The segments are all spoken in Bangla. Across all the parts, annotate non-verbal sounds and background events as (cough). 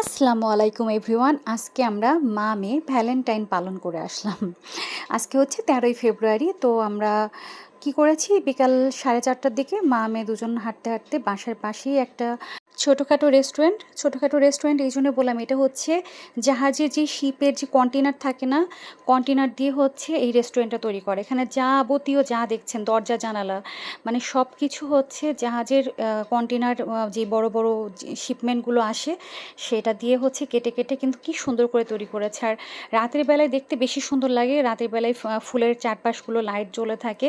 আসসালামু আলাইকুম এভরিওয়ান। আজকে আমরা মা মেয়ে ভ্যালেন্টাইন পালন করে আসলাম। আজকে হচ্ছে তেরোই ফেব্রুয়ারি, তো আমরা কি করেছি? বিকাল সাড়ে চারটার দিকে মা, মেয়ে দুজন হাঁটতে হাঁটতে বাসার পাশেই একটা ছোটোখাটো রেস্টুরেন্ট ছোটোখাটো রেস্টুরেন্ট এই জন্য বললাম, এটা হচ্ছে জাহাজের যে শিপের যে কন্টেনার থাকে না কন্টেনার দিয়ে হচ্ছে এই রেস্টুরেন্টটা তৈরি করে। এখানে যাবতীয় যা দেখছেন, দরজা, জানালা মানে সব কিছু হচ্ছে জাহাজের কন্টেনার যে বড় বড় শিপমেন্টগুলো আসে, সেটা দিয়ে হচ্ছে কেটে কেটে কিন্তু কি সুন্দর করে তৈরি করেছে। আর রাতের বেলায় দেখতে বেশি সুন্দর লাগে, রাতের বেলায় ফুলের চারপাশগুলো লাইট জ্বলে থাকে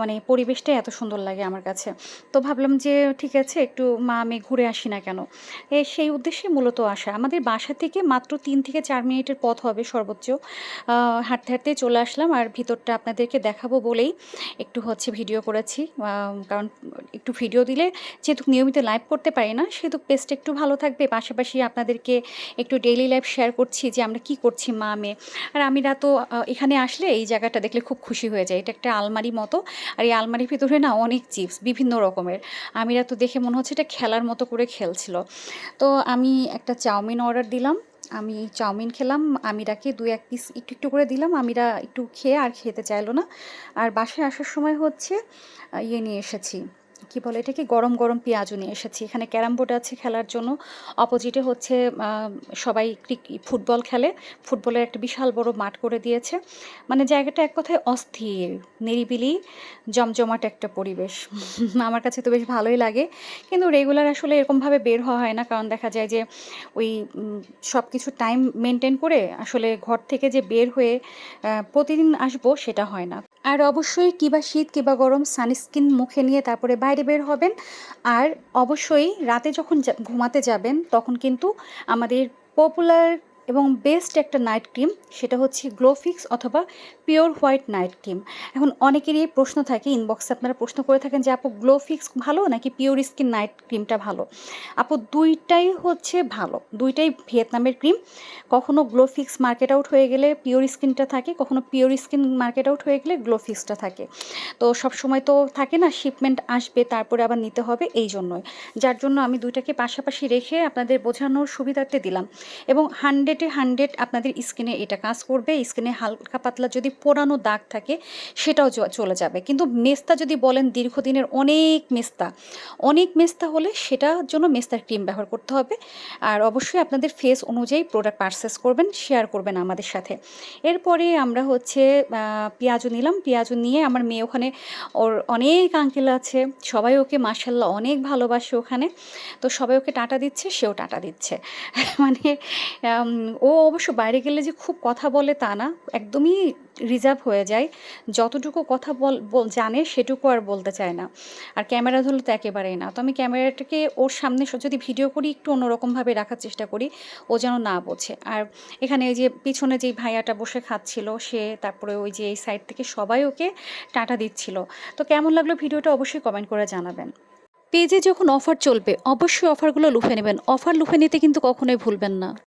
মানে পরিবেশটাই এত সুন্দর লাগে আমার কাছে। তো ভাবলাম যে ঠিক আছে, একটু মা আমি ঘুরে আসি। না কেন? সেই উদ্দেশ্যে মূলত আসা। আমাদের বাসা থেকে মাত্র তিন থেকে চার মিনিটের পথ হবে সর্বোচ্চ। হাঁটতে হাঁটতে চলে আসলাম আর ভিতরটা আপনাদেরকে দেখাবো বলেই একটু হচ্ছে ভিডিও করেছি। কারণ একটু ভিডিও দিলে যেহেতু নিয়মিত লাইভ করতে পারি না, সেহেতু পেস্ট একটু ভালো থাকবে। পাশাপাশি আপনাদেরকে একটু ডেইলি লাইফ শেয়ার করছি যে আমরা কি করছি মা, মেয়ে। আর আমিরা তো এখানে আসলে এই জায়গাটা দেখলে খুব খুশি হয়ে যায় এটা একটা আলমারি মতো। আর এই আলমারির ভিতরে না অনেক চিপস, বিভিন্ন রকমের। আমিরা তো দেখে মনে হচ্ছে এটা খেলার মতো করে খেলছিল। তো আমি একটা চাউমিন অর্ডার দিলাম। আমি চাউমিন খেলাম, আমিরাকে দু এক পিস একটু একটু করে দিলাম। আমিরা একটু খেয়ে আর খেতে চাইলো না। আর বাসায় আসার সময় হচ্ছে ইয়ে নিয়ে এসেছি। কি বলে এটাকে? গরম গরম পেঁয়াজও নিয়ে এসেছি। এখানে ক্যারাম বোর্ড আছে খেলার জন্য। অপোজিটে হচ্ছে সবাই ফুটবল খেলে। ফুটবলের একটা বিশাল বড় মাঠ করে দিয়েছে। মানে জায়গাটা এক কথায় অস্থির, নিরিবিলি, জমজমাট একটা পরিবেশ। (laughs) আমার কাছে তো বেশ ভালোই লাগে। কিন্তু রেগুলার আসলে এরকমভাবে বের হওয়া হয় না। কারণ দেখা যায় যে, ওই সব কিছু টাইম মেনটেন করে আসলে ঘর থেকে যে বের হয়ে প্রতিদিন আসব সেটা হয় না। আর অবশ্যই কিবা শীত কিবা গরম সানস্ক্রিন মুখে নিয়ে তারপরে বাইরে বের হবেন। আর অবশ্যই রাতে যখন ঘুমাতে যাবেন তখন কিন্তু আমাদের পপুলার এবং বেস্ট একটা নাইট ক্রিম, সেটা হচ্ছে গ্লোফিক্স অথবা পিওর হোয়াইট নাইট ক্রিম এখন অনেকেরই প্রশ্ন থাকে ইনবক্সে আপনারা প্রশ্ন করে থাকেন যে, আপু গ্লোফিক্স ভালো নাকি পিওর স্কিন নাইট ক্রিমটা ভালো? আপু, দুইটাই হচ্ছে ভালো, দুইটাই ভিয়েতনামের ক্রিম। কখনো গ্লোফিক্স মার্কেট আউট হয়ে গেলে পিওর স্কিনটা থাকে, কখনো পিওর স্কিন মার্কেট আউট হয়ে গেলে গ্লোফিক্সটা থাকে। তো সব সময় তো থাকে না শিপমেন্ট আসবে, তারপরে আবার নিতে হবে, এই জন্যই। যার জন্য আমি দুইটাকে পাশাপাশি রেখে আপনাদের বোঝানোর সুবিধার্থে দিলাম। এবং হান্ড্রেড হান্ড্রেডে হান্ড্রেড আপনাদের স্কিনে এটা কাজ করবে, স্কিনে হালকা পাতলা যদি পোড়ানো দাগ থাকে, সেটাও চলে যাবে। কিন্তু মেস্তা যদি বলেন, দীর্ঘদিনের অনেক মেস্তা অনেক মেস্তা হলে সেটার জন্য মেস্তার ক্রিম ব্যবহার করতে হবে। আর অবশ্যই আপনাদের ফেস অনুযায়ী প্রোডাক্ট পারচেস করবেন শেয়ার করবেন আমাদের সাথে। এরপরে আমরা হচ্ছে পেঁয়াজও নিলাম। পেঁয়াজও নিয়ে আমার মেয়ে ওখানে, ওর অনেক আঙ্কেল আছে, সবাই ওকে মার্শাল্লাহ অনেক ভালোবাসে ওখানে। তো সবাই ওকে টাটা দিচ্ছে, সেও টাটা দিচ্ছে। (laughs) মানে ও অবশ্য বাইরে গেলে যে খুব কথা বলে তা না, একদমই রিজার্ভ হয়ে যায়। যতটুকু কথা বল জানে সেটুকু আর বলতে চায় না। আর ক্যামেরা ধরলে তো একেবারেই না। তো আমি ক্যামেরাটাকে ওর সামনে যদি ভিডিও করি, একটু অন্যরকমভাবে রাখার চেষ্টা করি, ও যেন না বোঝে। আর এখানে এই যে পিছনে যেই ভাইয়াটা বসে খাচ্ছিল, সে তারপরে ওই যে এই সাইড থেকে সবাই ওকে টাটা দিচ্ছিল। তো কেমন লাগল ভিডিওটা অবশ্যই কমেন্ট করে জানাবেন। পেজে যখন অফার চলবে, অবশ্যই অফারগুলো লুফে নেবেন। অফার লুফে নিতে কিন্তু কখনোই ভুলবেন না।